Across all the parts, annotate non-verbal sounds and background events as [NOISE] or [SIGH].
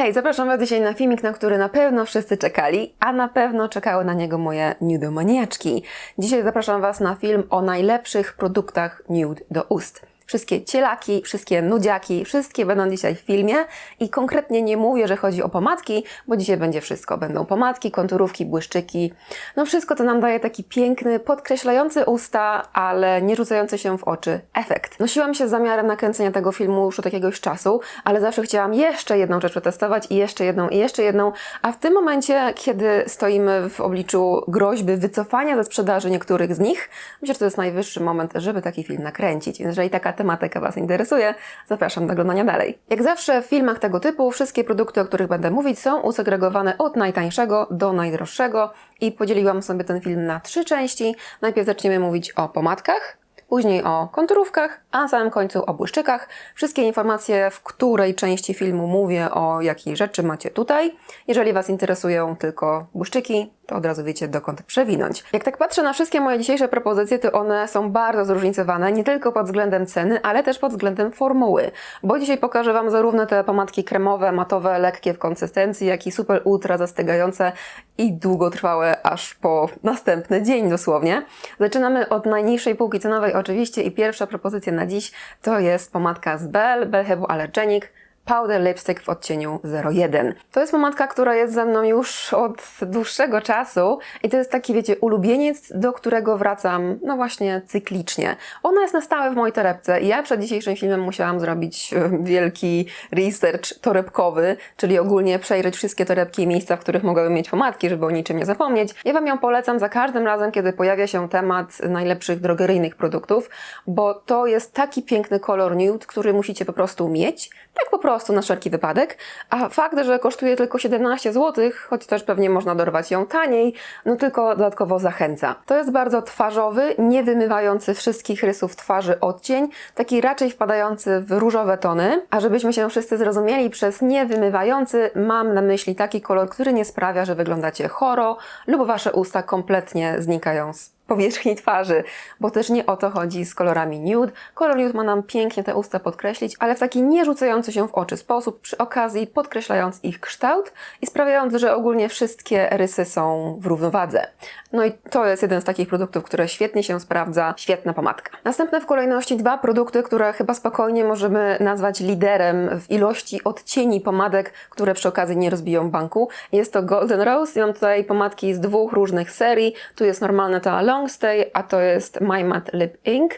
Hej, zapraszam Was dzisiaj na filmik, na który na pewno wszyscy czekali, a na pewno czekały na niego moje nudomaniaczki. Dzisiaj zapraszam Was na film o najlepszych produktach nude do ust. Wszystkie cielaki, wszystkie nudziaki, wszystkie będą dzisiaj w filmie i konkretnie nie mówię, że chodzi o pomadki, bo dzisiaj będzie wszystko. Będą pomadki, konturówki, błyszczyki, no wszystko, co nam daje taki piękny, podkreślający usta, ale nie rzucający się w oczy efekt. Nosiłam się z zamiarem nakręcenia tego filmu już od jakiegoś czasu, ale zawsze chciałam jeszcze jedną rzecz przetestować i jeszcze jedną i jeszcze jedną, a w tym momencie, kiedy stoimy w obliczu groźby wycofania ze sprzedaży niektórych z nich, myślę, że to jest najwyższy moment, żeby taki film nakręcić. Więc jeżeli taka tematyka Was interesuje, zapraszam do oglądania dalej. Jak zawsze w filmach tego typu wszystkie produkty, o których będę mówić, są usegregowane od najtańszego do najdroższego i podzieliłam sobie ten film na trzy części. Najpierw zaczniemy mówić o pomadkach, później o konturówkach, a na samym końcu o błyszczykach. Wszystkie informacje, w której części filmu mówię o jakiej rzeczy macie tutaj. Jeżeli Was interesują tylko błyszczyki, to od razu wiecie dokąd przewinąć. Jak tak patrzę na wszystkie moje dzisiejsze propozycje, to one są bardzo zróżnicowane, nie tylko pod względem ceny, ale też pod względem formuły. Bo dzisiaj pokażę Wam zarówno te pomadki kremowe, matowe, lekkie w konsystencji, jak i super ultra zastygające i długotrwałe aż po następny dzień dosłownie. Zaczynamy od najniższej półki cenowej oczywiście i pierwsza propozycja na dziś to jest pomadka z Bell, Bell Hypoallergenic Powder Lipstick w odcieniu 01. To jest pomadka, która jest ze mną już od dłuższego czasu i to jest taki, wiecie, ulubieniec, do którego wracam, no właśnie, cyklicznie. Ona jest na stałe w mojej torebce i ja przed dzisiejszym filmem musiałam zrobić e, wielki research torebkowy, czyli ogólnie przejrzeć wszystkie torebki i miejsca, w których mogłyby mieć pomadki, żeby o niczym nie zapomnieć. Ja Wam ją polecam za każdym razem, kiedy pojawia się temat najlepszych drogeryjnych produktów, bo to jest taki piękny kolor nude, który musicie po prostu mieć, tak po prostu na wszelki wypadek. A fakt, że kosztuje tylko 17 zł, choć też pewnie można dorwać ją taniej, no tylko dodatkowo zachęca. To jest bardzo twarzowy, nie wymywający wszystkich rysów twarzy odcień, taki raczej wpadający w różowe tony. A żebyśmy się wszyscy zrozumieli, przez nie wymywający mam na myśli taki kolor, który nie sprawia, że wyglądacie choro lub wasze usta kompletnie znikają z powierzchni twarzy, bo też nie o to chodzi z kolorami nude. Kolor nude ma nam pięknie te usta podkreślić, ale w taki nie rzucający się w oczy sposób, przy okazji podkreślając ich kształt i sprawiając, że ogólnie wszystkie rysy są w równowadze. No i to jest jeden z takich produktów, które świetnie się sprawdza, świetna pomadka. Następne w kolejności dwa produkty, które chyba spokojnie możemy nazwać liderem w ilości odcieni pomadek, które przy okazji nie rozbiją banku. Jest to Golden Rose i mam tutaj pomadki z dwóch różnych serii. Tu jest normalna ta Long Stay, a to jest My Matte Lip Ink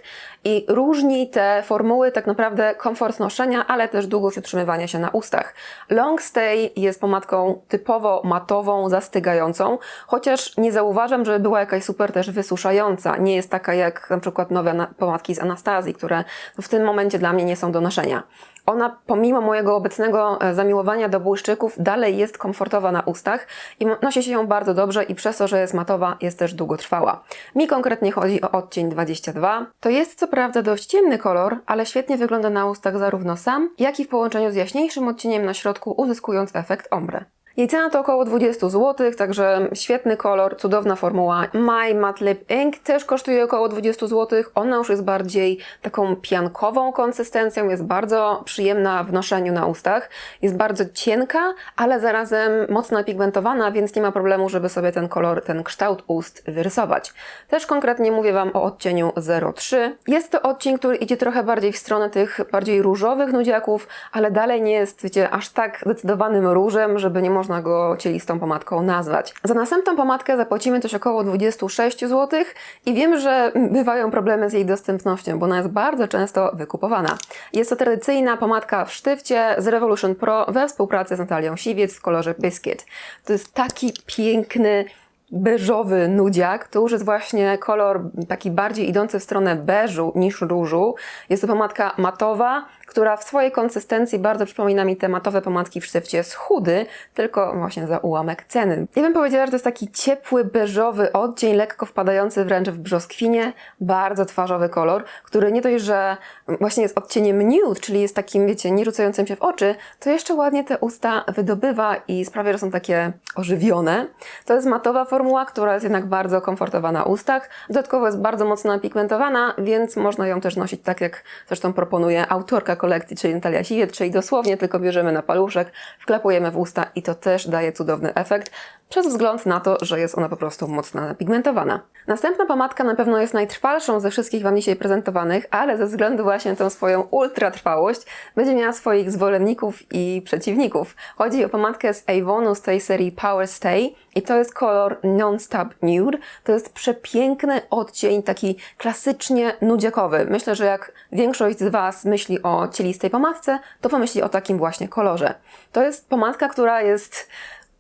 i różni te formuły tak naprawdę komfort noszenia, ale też długość utrzymywania się na ustach. Long Stay jest pomadką typowo matową, zastygającą, chociaż nie zauważam, żeby była jakaś super też wysuszająca. Nie jest taka jak na przykład nowe pomadki z Anastazji, które w tym momencie dla mnie nie są do noszenia. Ona pomimo mojego obecnego e, zamiłowania do błyszczyków dalej jest komfortowa na ustach i nosi się ją bardzo dobrze i przez to, że jest matowa jest też długotrwała. Mi konkretnie chodzi o odcień 22. To jest co prawda dość ciemny kolor, ale świetnie wygląda na ustach zarówno sam, jak i w połączeniu z jaśniejszym odcieniem na środku uzyskując efekt ombre. Jej cena to około 20 zł, także świetny kolor, cudowna formuła. My Matte Lip Ink też kosztuje około 20 zł. Ona już jest bardziej taką piankową konsystencją, jest bardzo przyjemna w noszeniu na ustach. Jest bardzo cienka, ale zarazem mocno pigmentowana, więc nie ma problemu, żeby sobie ten kolor, ten kształt ust wyrysować. Też konkretnie mówię Wam o odcieniu 03. Jest to odcień, który idzie trochę bardziej w stronę tych bardziej różowych nudziaków, ale dalej nie jest, wiecie, aż tak zdecydowanym różem, żeby nie można można go cielistą pomadką nazwać. Za następną pomadkę zapłacimy coś około 26 zł i wiem, że bywają problemy z jej dostępnością, bo ona jest bardzo często wykupowana. Jest to tradycyjna pomadka w sztywcie z Revolution Pro we współpracy z Natalią Siwiec w kolorze Biscuit. To jest taki piękny, beżowy nudziak. To już jest właśnie kolor taki bardziej idący w stronę beżu niż różu. Jest to pomadka matowa, która w swojej konsystencji bardzo przypomina mi te matowe pomadki w sztywcie z chudy, tylko właśnie za ułamek ceny. Ja bym powiedziała, że to jest taki ciepły, beżowy odcień, lekko wpadający wręcz w brzoskwinie, bardzo twarzowy kolor, który nie dość, że właśnie jest odcieniem nude, czyli jest takim, wiecie, nie rzucającym się w oczy, to jeszcze ładnie te usta wydobywa i sprawia, że są takie ożywione. To jest matowa formuła, która jest jednak bardzo komfortowa na ustach. Dodatkowo jest bardzo mocno pigmentowana, więc można ją też nosić tak, jak zresztą proponuje autorka kolekcji, czyli Natalia Siwiec, czyli dosłownie tylko bierzemy na paluszek, wklepujemy w usta i to też daje cudowny efekt, przez wzgląd na to, że jest ona po prostu mocno napigmentowana. Następna pomadka na pewno jest najtrwalszą ze wszystkich Wam dzisiaj prezentowanych, ale ze względu właśnie na tą swoją ultratrwałość będzie miała swoich zwolenników i przeciwników. Chodzi o pomadkę z Avonu z tej serii Power Stay i to jest kolor Non-Stop Nude. To jest przepiękny odcień, taki klasycznie nudziakowy. Myślę, że jak większość z Was myśli o cielistej pomadce, to pomyśli o takim właśnie kolorze. To jest pomadka, która jest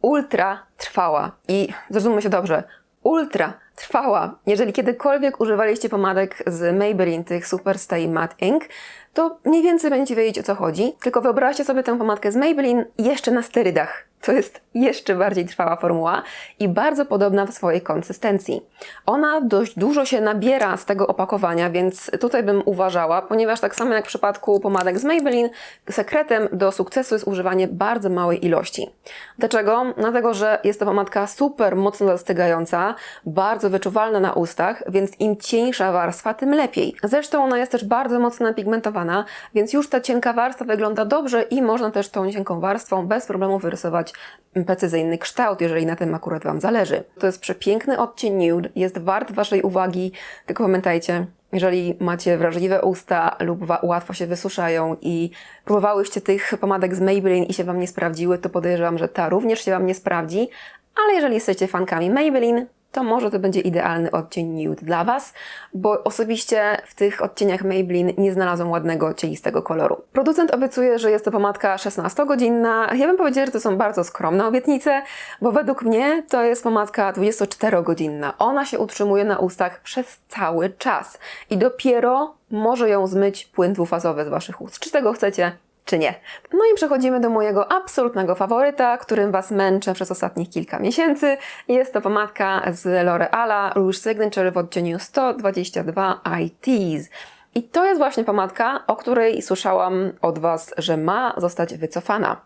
ultra trwała i zrozummy się dobrze, ultra trwała. Jeżeli kiedykolwiek używaliście pomadek z Maybelline, tych Super Stay Matte Ink, to mniej więcej będziecie wiedzieć o co chodzi. Tylko wyobraźcie sobie tę pomadkę z Maybelline jeszcze na sterydach. To jest jeszcze bardziej trwała formuła i bardzo podobna w swojej konsystencji. Ona dość dużo się nabiera z tego opakowania, więc tutaj bym uważała, ponieważ tak samo jak w przypadku pomadek z Maybelline, sekretem do sukcesu jest używanie bardzo małej ilości. Dlaczego? Dlatego, że jest to pomadka super mocno zastygająca, bardzo wyczuwalna na ustach, więc im cieńsza warstwa, tym lepiej. Zresztą ona jest też bardzo mocno napigmentowana, więc już ta cienka warstwa wygląda dobrze i można też tą cienką warstwą bez problemu wyrysować precyzyjny kształt, jeżeli na tym akurat Wam zależy. To jest przepiękny odcień nude, jest wart Waszej uwagi, tylko pamiętajcie, jeżeli macie wrażliwe usta lub łatwo się wysuszają i próbowałyście tych pomadek z Maybelline i się Wam nie sprawdziły, to podejrzewam, że ta również się Wam nie sprawdzi, ale jeżeli jesteście fankami Maybelline, to może to będzie idealny odcień nude dla Was, bo osobiście w tych odcieniach Maybelline nie znalazłam ładnego, cielistego koloru. Producent obiecuje, że jest to pomadka 16-godzinna. Ja bym powiedziała, że to są bardzo skromne obietnice, bo według mnie to jest pomadka 24-godzinna. Ona się utrzymuje na ustach przez cały czas i dopiero może ją zmyć płyn dwufazowy z Waszych ust. Czy tego chcecie? Czy nie. No i przechodzimy do mojego absolutnego faworyta, którym Was męczę przez ostatnich kilka miesięcy. Jest to pomadka z L'Oreala Rouge Signature w odcieniu 122 ITs. I to jest właśnie pomadka, o której słyszałam od Was, że ma zostać wycofana.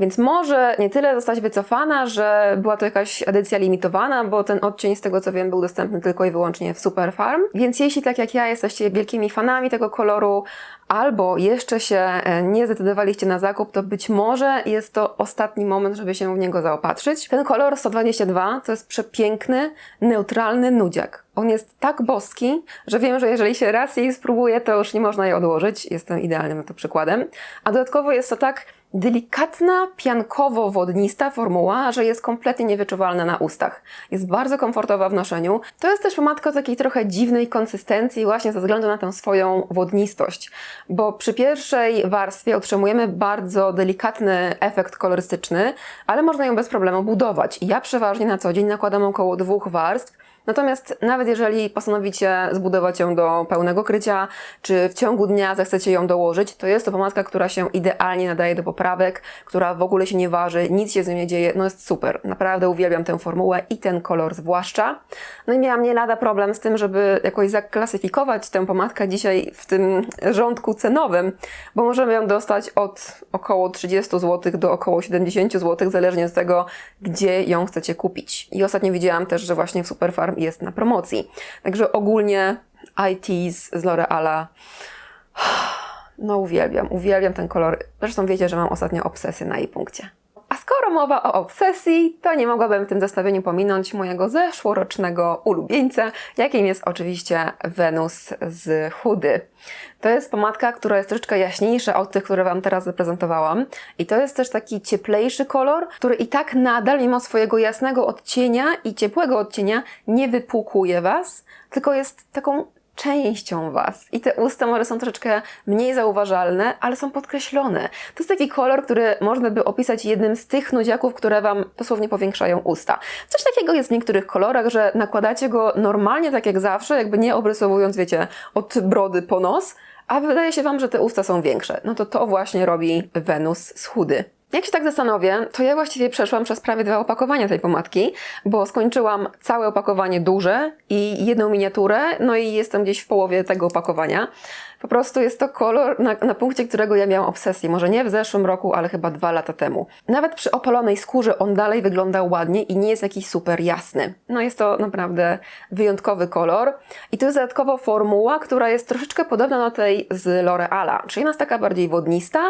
Więc może nie tyle zostać wycofana, że była to jakaś edycja limitowana, bo ten odcień, z tego co wiem, był dostępny tylko i wyłącznie w Superfarm. Więc jeśli tak jak ja jesteście wielkimi fanami tego koloru, albo jeszcze się e, nie zdecydowaliście na zakup, to być może jest to ostatni moment, żeby się w niego zaopatrzyć. Ten kolor 122 to jest przepiękny, neutralny nudziak. On jest tak boski, że wiem, że jeżeli się raz jej spróbuje, to już nie można jej odłożyć. Jestem idealnym na to przykładem. A dodatkowo jest to tak delikatna, piankowo-wodnista formuła, że jest kompletnie niewyczuwalna na ustach. Jest bardzo komfortowa w noszeniu. To jest też pomadka o takiej trochę dziwnej konsystencji właśnie ze względu na tę swoją wodnistość, bo przy pierwszej warstwie otrzymujemy bardzo delikatny efekt kolorystyczny, ale można ją bez problemu budować. Ja przeważnie na co dzień nakładam około dwóch warstw, Natomiast nawet jeżeli postanowicie zbudować ją do pełnego krycia, czy w ciągu dnia zechcecie ją dołożyć, to jest to pomadka, która się idealnie nadaje do poprawek, która w ogóle się nie waży, nic się z nią nie dzieje, no jest super. Naprawdę uwielbiam tę formułę i ten kolor zwłaszcza. No i miałam nie lada problem z tym, żeby jakoś zaklasyfikować tę pomadkę dzisiaj w tym rządku cenowym, bo możemy ją dostać od około 30 zł do około 70 zł, zależnie od tego, gdzie ją chcecie kupić. I ostatnio widziałam też, że właśnie w Superfarm jest na promocji. Także ogólnie ITs z L'Oreala [SIGHS] no uwielbiam, uwielbiam ten kolor. Zresztą wiecie, że mam ostatnio obsesję na jej punkcie. A skoro mowa o obsesji, to nie mogłabym w tym zestawieniu pominąć mojego zeszłorocznego ulubieńca, jakim jest oczywiście Wenus z Hudy. To jest pomadka, która jest troszeczkę jaśniejsza od tych, które Wam teraz zaprezentowałam. I to jest też taki cieplejszy kolor, który i tak nadal, mimo swojego jasnego odcienia i ciepłego odcienia, nie wypłukuje Was, tylko jest taką częścią Was. I te usta może są troszeczkę mniej zauważalne, ale są podkreślone. To jest taki kolor, który można by opisać jednym z tych nudziaków, które Wam dosłownie powiększają usta. Coś takiego jest w niektórych kolorach, że nakładacie go normalnie, tak jak zawsze, jakby nie obrysowując, wiecie, od brody po nos, a wydaje się Wam, że te usta są większe. No to to właśnie robi Wenus z chudy. Jak się tak zastanowię, to ja właściwie przeszłam przez prawie dwa opakowania tej pomadki, bo skończyłam całe opakowanie duże i jedną miniaturę, no i jestem gdzieś w połowie tego opakowania. Po prostu jest to kolor, na, na punkcie którego ja miałam obsesję. Może nie w zeszłym roku, ale chyba dwa lata temu. Nawet przy opalonej skórze on dalej wygląda ładnie i nie jest jakiś super jasny. No jest to naprawdę wyjątkowy kolor. I to jest dodatkowo formuła, która jest troszeczkę podobna do tej z L'Oreala. Czyli ona jest taka bardziej wodnista.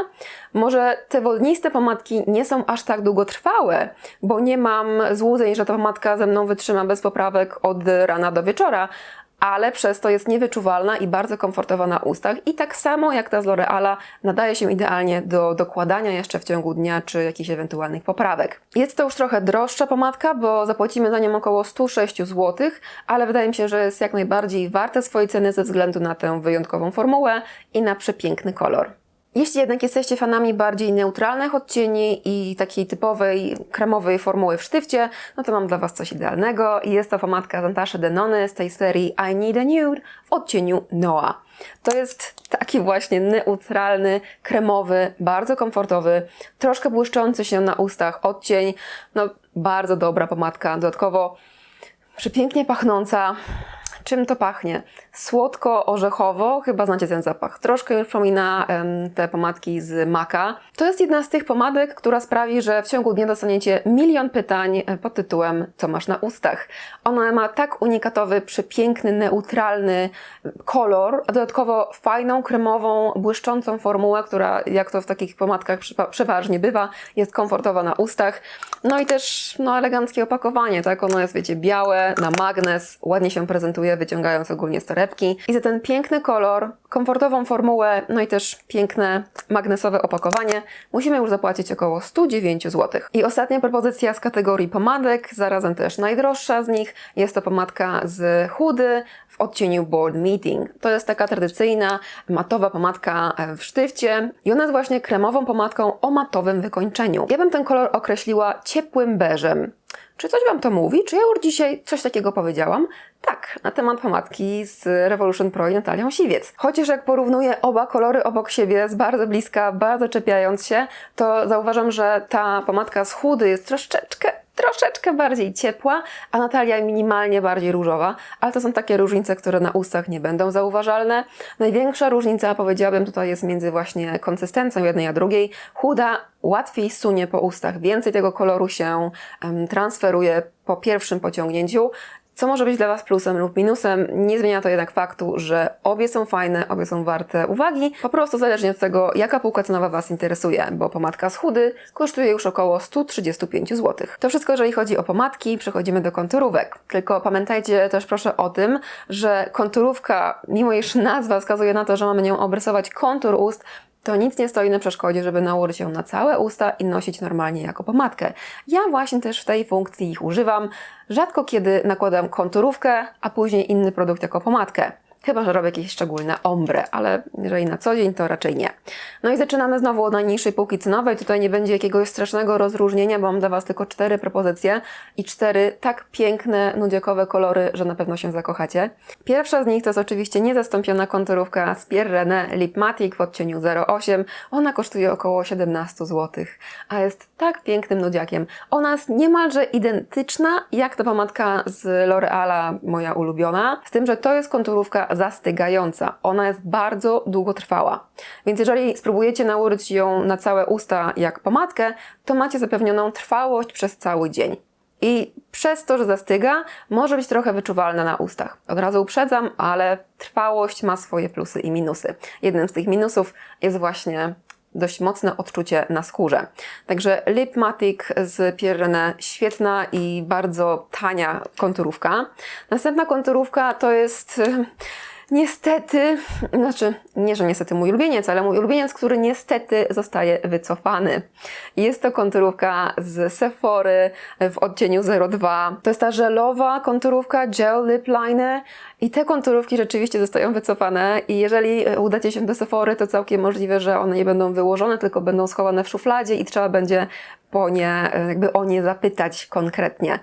Może te wodniste pomadki nie są aż tak długotrwałe, bo nie mam złudzeń, że ta pomadka ze mną wytrzyma bez poprawek od rana do wieczora, ale przez to jest niewyczuwalna i bardzo komfortowa na ustach. I tak samo jak ta z L'Oreala nadaje się idealnie do dokładania jeszcze w ciągu dnia czy jakichś ewentualnych poprawek. Jest to już trochę droższa pomadka, bo zapłacimy za nią około 106 zł, ale wydaje mi się, że jest jak najbardziej warte swojej ceny ze względu na tę wyjątkową formułę i na przepiękny kolor. Jeśli jednak jesteście fanami bardziej neutralnych odcieni i takiej typowej kremowej formuły w sztywcie, no to mam dla Was coś idealnego i jest to pomadka Zantasze Denony z tej serii I Need a Nude w odcieniu Noah. To jest taki właśnie neutralny, kremowy, bardzo komfortowy, troszkę błyszczący się na ustach odcień. No, bardzo dobra pomadka, dodatkowo przepięknie pachnąca. Czym to pachnie? Słodko-orzechowo, chyba znacie ten zapach. Troszkę już przypomina em, te pomadki z Maka. To jest jedna z tych pomadek, która sprawi, że w ciągu dnia dostaniecie milion pytań e, pod tytułem Co masz na ustach? Ona ma tak unikatowy, przepiękny, neutralny kolor, a dodatkowo fajną, kremową, błyszczącą formułę, która jak to w takich pomadkach przeważnie bywa, jest komfortowa na ustach. No i też no, eleganckie opakowanie, tak? Ono jest, wiecie, białe, na magnes, ładnie się prezentuje, wyciągając ogólnie z torebki. I za ten piękny kolor, komfortową formułę, no i też piękne magnesowe opakowanie, musimy już zapłacić około 109 zł. I ostatnia propozycja z kategorii pomadek, zarazem też najdroższa z nich, jest to pomadka z chudy w odcieniu Board Meeting. To jest taka tradycyjna, matowa pomadka e, w sztywcie i ona jest właśnie kremową pomadką o matowym wykończeniu. Ja bym ten kolor określiła ciepłym beżem. Czy coś Wam to mówi? Czy ja już dzisiaj coś takiego powiedziałam? Tak, na temat pomadki z Revolution Pro i Natalią Siwiec. Chociaż jak porównuję oba kolory obok siebie z bardzo bliska, bardzo czepiając się, to zauważam, że ta pomadka z chudy jest troszeczkę troszeczkę bardziej ciepła, a Natalia minimalnie bardziej różowa, ale to są takie różnice, które na ustach nie będą zauważalne. Największa różnica, powiedziałabym, tutaj jest między właśnie konsystencją jednej a drugiej. Chuda łatwiej sunie po ustach, więcej tego koloru się transferuje po pierwszym pociągnięciu, co może być dla Was plusem lub minusem, nie zmienia to jednak faktu, że obie są fajne, obie są warte uwagi. Po prostu zależnie od tego, jaka półka cenowa Was interesuje, bo pomadka z chudy kosztuje już około 135 zł. To wszystko, jeżeli chodzi o pomadki, przechodzimy do konturówek. Tylko pamiętajcie też proszę o tym, że konturówka, mimo iż nazwa wskazuje na to, że mamy nią obrysować kontur ust, to nic nie stoi na przeszkodzie, żeby nałożyć ją na całe usta i nosić normalnie jako pomadkę. Ja właśnie też w tej funkcji ich używam. Rzadko kiedy nakładam konturówkę, a później inny produkt jako pomadkę. Chyba, że robię jakieś szczególne ombre, ale jeżeli na co dzień, to raczej nie. No i zaczynamy znowu od najniższej półki cenowej. Tutaj nie będzie jakiegoś strasznego rozróżnienia, bo mam dla Was tylko cztery propozycje i cztery tak piękne, nudziakowe kolory, że na pewno się zakochacie. Pierwsza z nich to jest oczywiście niezastąpiona konturówka z Pierrene Lipmatic w odcieniu 08. Ona kosztuje około 17 zł, a jest tak pięknym nudziakiem. Ona jest niemalże identyczna jak ta pomadka z L'Oreala, moja ulubiona, z tym, że to jest konturówka zastygająca. Ona jest bardzo długotrwała. Więc jeżeli spróbujecie nałożyć ją na całe usta jak pomadkę, to macie zapewnioną trwałość przez cały dzień. I przez to, że zastyga, może być trochę wyczuwalna na ustach. Od razu uprzedzam, ale trwałość ma swoje plusy i minusy. Jednym z tych minusów jest właśnie dość mocne odczucie na skórze. Także Lipmatic z Pierrene świetna i bardzo tania konturówka. Następna konturówka to jest niestety, znaczy nie, że niestety mój ulubieniec, ale mój ulubieniec, który niestety zostaje wycofany. Jest to konturówka z Sephory w odcieniu 02. To jest ta żelowa konturówka Gel Lip Liner i te konturówki rzeczywiście zostają wycofane i jeżeli udacie się do Sephory, to całkiem możliwe, że one nie będą wyłożone, tylko będą schowane w szufladzie i trzeba będzie po nie, jakby o nie zapytać konkretnie.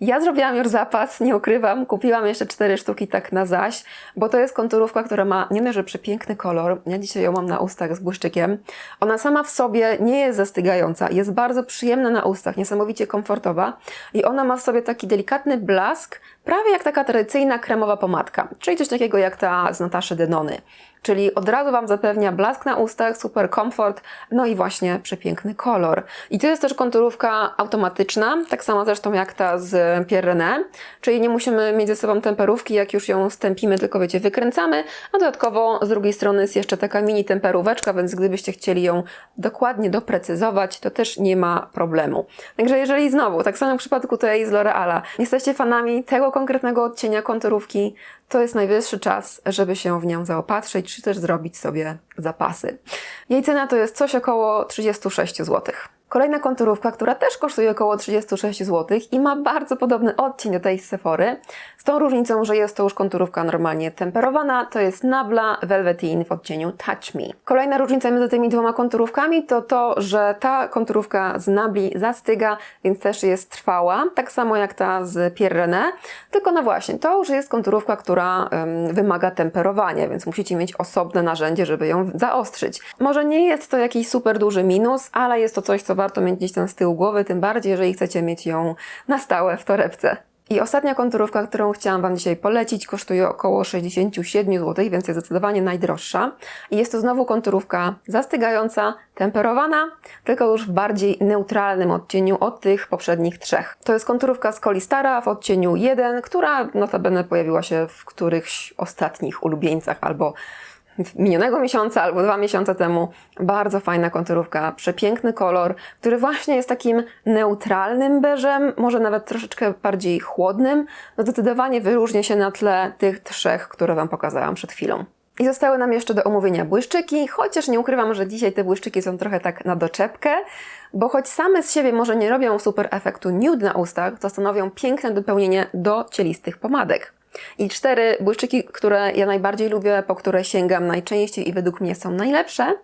Ja zrobiłam już zapas, nie ukrywam, kupiłam jeszcze cztery sztuki tak na zaś, bo to jest konturówka, która ma nie dość, że przepiękny kolor. Ja dzisiaj ją mam na ustach z błyszczykiem. Ona sama w sobie nie jest zastygająca, jest bardzo przyjemna na ustach, niesamowicie komfortowa i ona ma w sobie taki delikatny blask, prawie jak taka tradycyjna kremowa pomadka, czyli coś takiego jak ta z Nataszy Denony. czyli od razu Wam zapewnia blask na ustach, super komfort, no i właśnie przepiękny kolor. I to jest też konturówka automatyczna, tak samo zresztą jak ta z Pierre René, czyli nie musimy mieć ze sobą temperówki, jak już ją stępimy, tylko wiecie, wykręcamy, a dodatkowo z drugiej strony jest jeszcze taka mini temperóweczka, więc gdybyście chcieli ją dokładnie doprecyzować, to też nie ma problemu. Także jeżeli znowu, tak samo w przypadku tej z L'Oreala, jesteście fanami tego konkretnego odcienia konturówki, to jest najwyższy czas, żeby się w nią zaopatrzyć, czy też zrobić sobie zapasy. Jej cena to jest coś około 36 zł. Kolejna konturówka, która też kosztuje około 36 zł i ma bardzo podobny odcień do tej z Sephory, z tą różnicą, że jest to już konturówka normalnie temperowana, to jest Nabla Velveteen w odcieniu Touch Me. Kolejna różnica między tymi dwoma konturówkami to to, że ta konturówka z Nabli zastyga, więc też jest trwała, tak samo jak ta z Pierre René, tylko no właśnie, to już jest konturówka, która ym, wymaga temperowania, więc musicie mieć osobne narzędzie, żeby ją zaostrzyć. Może nie jest to jakiś super duży minus, ale jest to coś, co warto mieć gdzieś tam z tyłu głowy, tym bardziej, jeżeli chcecie mieć ją na stałe w torebce. I ostatnia konturówka, którą chciałam Wam dzisiaj polecić, kosztuje około 67 zł, więc jest zdecydowanie najdroższa. I jest to znowu konturówka zastygająca, temperowana, tylko już w bardziej neutralnym odcieniu od tych poprzednich trzech. To jest konturówka z Kolistara w odcieniu 1, która notabene pojawiła się w którychś ostatnich ulubieńcach albo minionego miesiąca albo dwa miesiące temu. Bardzo fajna konturówka, przepiękny kolor, który właśnie jest takim neutralnym beżem, może nawet troszeczkę bardziej chłodnym. No zdecydowanie wyróżnia się na tle tych trzech, które Wam pokazałam przed chwilą. I zostały nam jeszcze do omówienia błyszczyki, chociaż nie ukrywam, że dzisiaj te błyszczyki są trochę tak na doczepkę, bo choć same z siebie może nie robią super efektu nude na ustach, to stanowią piękne dopełnienie do cielistych pomadek. I cztery błyszczyki, które ja najbardziej lubię, po które sięgam najczęściej i według mnie są najlepsze,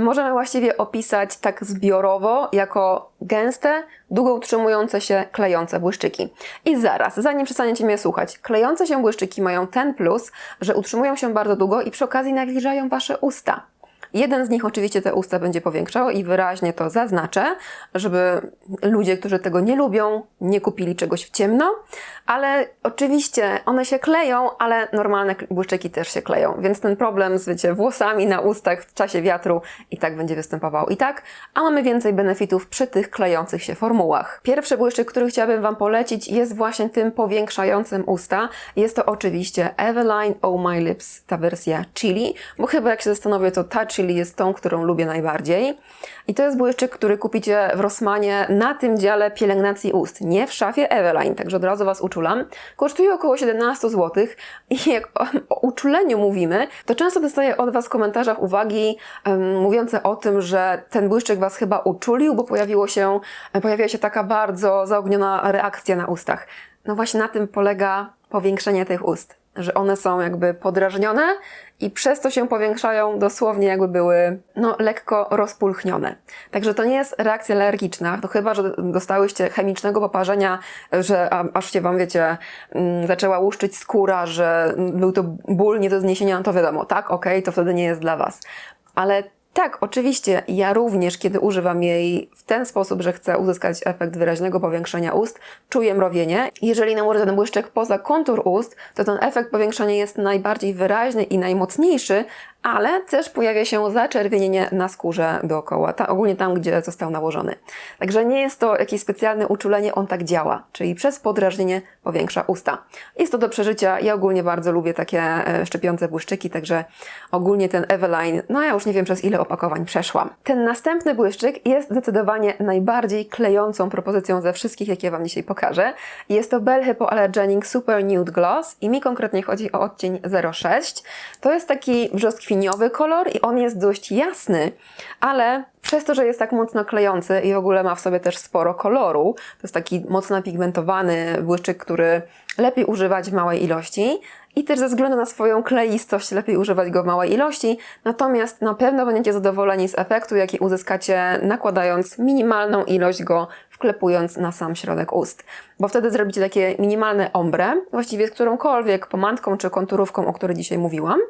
możemy właściwie opisać tak zbiorowo jako gęste, długo utrzymujące się, klejące błyszczyki. I zaraz, zanim przestaniecie mnie słuchać, klejące się błyszczyki mają ten plus, że utrzymują się bardzo długo i przy okazji nawilżają Wasze usta. Jeden z nich oczywiście te usta będzie powiększał i wyraźnie to zaznaczę, żeby ludzie, którzy tego nie lubią, nie kupili czegoś w ciemno, ale oczywiście one się kleją, ale normalne błyszczyki też się kleją, więc ten problem z wiecie, włosami na ustach w czasie wiatru i tak będzie występował i tak, a mamy więcej benefitów przy tych klejących się formułach. Pierwszy błyszczyk, który chciałabym Wam polecić jest właśnie tym powiększającym usta. Jest to oczywiście Eveline Oh My Lips, ta wersja Chili, bo chyba jak się zastanowię, to ta Chili jest tą, którą lubię najbardziej. I to jest błyszczyk, który kupicie w Rossmanie na tym dziale pielęgnacji ust, nie w szafie Eveline, także od razu Was uczulam. Kosztuje około 17 zł i jak o, o uczuleniu mówimy, to często dostaję od Was w komentarzach uwagi um, mówiące o tym, że ten błyszczyk Was chyba uczulił, bo pojawiło się, pojawiła się taka bardzo zaogniona reakcja na ustach. No właśnie na tym polega powiększenie tych ust że one są jakby podrażnione i przez to się powiększają dosłownie jakby były no, lekko rozpulchnione. Także to nie jest reakcja alergiczna, to chyba, że dostałyście chemicznego poparzenia, że aż się wam, wiecie, mm, zaczęła łuszczyć skóra, że był to ból nie do zniesienia, no to wiadomo, tak, okej, okay, to wtedy nie jest dla was. Ale tak, oczywiście. Ja również, kiedy używam jej w ten sposób, że chcę uzyskać efekt wyraźnego powiększenia ust, czuję mrowienie. Jeżeli nałożę ten błyszczek poza kontur ust, to ten efekt powiększenia jest najbardziej wyraźny i najmocniejszy, ale też pojawia się zaczerwienienie na skórze dookoła, ta, ogólnie tam, gdzie został nałożony. Także nie jest to jakieś specjalne uczulenie, on tak działa, czyli przez podrażnienie powiększa usta. Jest to do przeżycia, ja ogólnie bardzo lubię takie e, szczepiące błyszczyki, także ogólnie ten Eveline, no ja już nie wiem przez ile opakowań przeszłam. Ten następny błyszczyk jest zdecydowanie najbardziej klejącą propozycją ze wszystkich, jakie Wam dzisiaj pokażę. Jest to Bell Hypoallergenic Super Nude Gloss i mi konkretnie chodzi o odcień 06. To jest taki brzoskwiniowy kwiniowy kolor i on jest dość jasny, ale przez to, że jest tak mocno klejący i w ogóle ma w sobie też sporo koloru, to jest taki mocno pigmentowany błyszczyk, który lepiej używać w małej ilości, i też ze względu na swoją kleistość lepiej używać go w małej ilości, natomiast na pewno będziecie zadowoleni z efektu, jaki uzyskacie nakładając minimalną ilość go wklepując na sam środek ust. Bo wtedy zrobicie takie minimalne ombre, właściwie z którąkolwiek pomadką czy konturówką, o której dzisiaj mówiłam.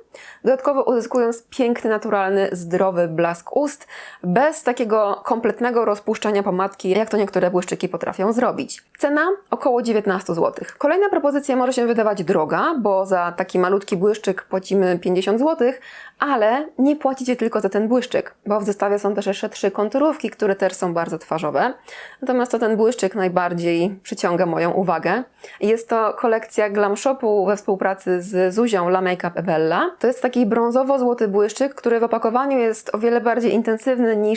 Dodatkowo uzyskując piękny, naturalny, zdrowy blask ust, bez bez takiego kompletnego rozpuszczania pomadki, jak to niektóre błyszczyki potrafią zrobić. Cena około 19 zł. Kolejna propozycja może się wydawać droga, bo za taki malutki błyszczyk płacimy 50 zł, ale nie płacicie tylko za ten błyszczyk, bo w zestawie są też jeszcze trzy konturówki, które też są bardzo twarzowe. Natomiast to ten błyszczyk najbardziej przyciąga moją uwagę. Jest to kolekcja Glam Shopu we współpracy z Zuzią La Makeup Ebella. To jest taki brązowo-złoty błyszczyk, który w opakowaniu jest o wiele bardziej intensywny niż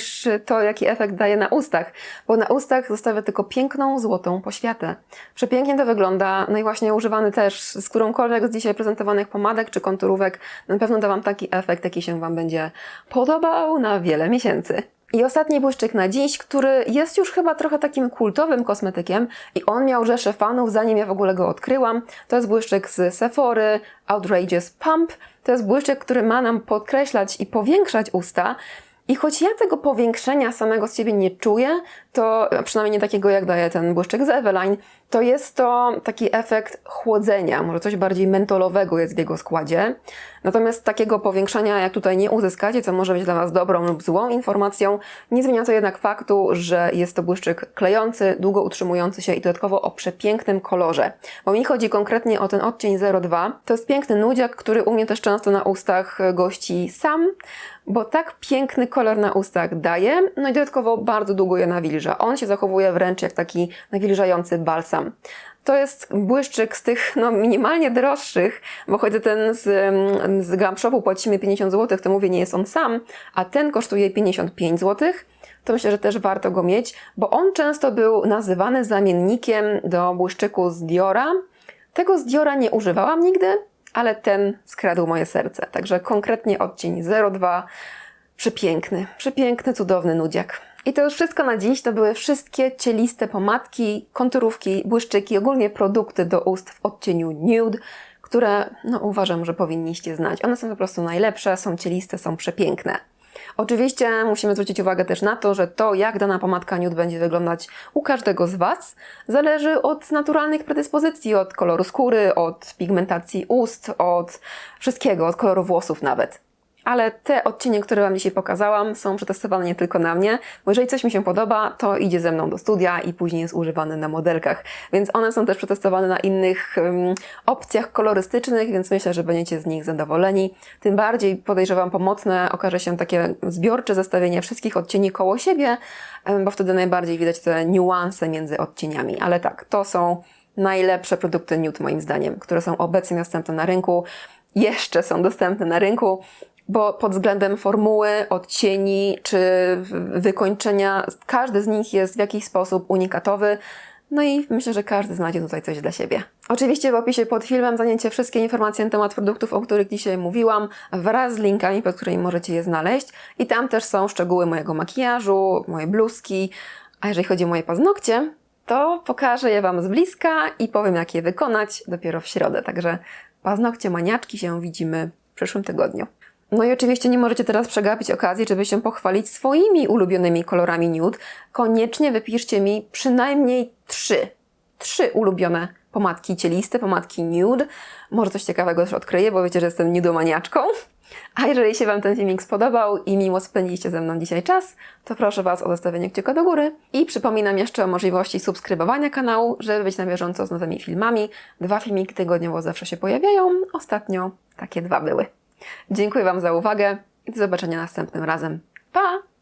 to, jaki efekt daje na ustach, bo na ustach zostawia tylko piękną, złotą poświatę. Przepięknie to wygląda, no i właśnie używany też z którąkolwiek z dzisiaj prezentowanych pomadek czy konturówek, na pewno da Wam taki efekt, jaki się Wam będzie podobał na wiele miesięcy. I ostatni błyszczyk na dziś, który jest już chyba trochę takim kultowym kosmetykiem i on miał rzesze fanów zanim ja w ogóle go odkryłam. To jest błyszczyk z Sephory Outrageous Pump. To jest błyszczyk, który ma nam podkreślać i powiększać usta. I choć ja tego powiększenia samego z siebie nie czuję, to przynajmniej nie takiego jak daje ten błyszczyk z Eveline, to jest to taki efekt chłodzenia, może coś bardziej mentolowego jest w jego składzie. Natomiast takiego powiększenia jak tutaj nie uzyskacie, co może być dla Was dobrą lub złą informacją, nie zmienia to jednak faktu, że jest to błyszczyk klejący, długo utrzymujący się i dodatkowo o przepięknym kolorze. Bo mi chodzi konkretnie o ten odcień 02. To jest piękny nudziak, który u mnie też często na ustach gości sam, bo tak piękny kolor na ustach daje, no i dodatkowo bardzo długo je nawilża. On się zachowuje wręcz jak taki nawilżający balsam. To jest błyszczyk z tych no, minimalnie droższych, bo choć ten z, z Glam Shopu płacimy 50 zł, to mówię, nie jest on sam, a ten kosztuje 55 zł, to myślę, że też warto go mieć, bo on często był nazywany zamiennikiem do błyszczyku z Diora. Tego z Diora nie używałam nigdy, ale ten skradł moje serce. Także konkretnie odcień 02, przepiękny, przepiękny, cudowny nudziak. I to już wszystko na dziś. To były wszystkie cieliste pomadki, konturówki, błyszczyki, ogólnie produkty do ust w odcieniu nude, które no, uważam, że powinniście znać. One są po prostu najlepsze, są cieliste, są przepiękne. Oczywiście musimy zwrócić uwagę też na to, że to, jak dana pomadka nude będzie wyglądać u każdego z Was, zależy od naturalnych predyspozycji, od koloru skóry, od pigmentacji ust, od wszystkiego, od koloru włosów nawet ale te odcienie, które Wam dzisiaj pokazałam, są przetestowane nie tylko na mnie, bo jeżeli coś mi się podoba, to idzie ze mną do studia i później jest używane na modelkach. Więc one są też przetestowane na innych um, opcjach kolorystycznych, więc myślę, że będziecie z nich zadowoleni. Tym bardziej podejrzewam pomocne okaże się takie zbiorcze zestawienie wszystkich odcieni koło siebie, um, bo wtedy najbardziej widać te niuanse między odcieniami. Ale tak, to są najlepsze produkty nude moim zdaniem, które są obecnie dostępne na rynku jeszcze są dostępne na rynku bo pod względem formuły, odcieni czy wykończenia, każdy z nich jest w jakiś sposób unikatowy. No i myślę, że każdy znajdzie tutaj coś dla siebie. Oczywiście w opisie pod filmem znajdziecie wszystkie informacje na temat produktów, o których dzisiaj mówiłam, wraz z linkami, pod którymi możecie je znaleźć. I tam też są szczegóły mojego makijażu, moje bluzki. A jeżeli chodzi o moje paznokcie, to pokażę je Wam z bliska i powiem, jak je wykonać dopiero w środę. Także paznokcie maniaczki się widzimy w przyszłym tygodniu. No i oczywiście nie możecie teraz przegapić okazji, żeby się pochwalić swoimi ulubionymi kolorami nude. Koniecznie wypiszcie mi przynajmniej trzy, trzy ulubione pomadki cieliste, pomadki nude. Może coś ciekawego też odkryję, bo wiecie, że jestem nudomaniaczką. A jeżeli się Wam ten filmik spodobał i miło spędziliście ze mną dzisiaj czas, to proszę Was o zostawienie kciuka do góry. I przypominam jeszcze o możliwości subskrybowania kanału, żeby być na bieżąco z nowymi filmami. Dwa filmiki tygodniowo zawsze się pojawiają. Ostatnio takie dwa były. Dziękuję Wam za uwagę i do zobaczenia następnym razem. Pa!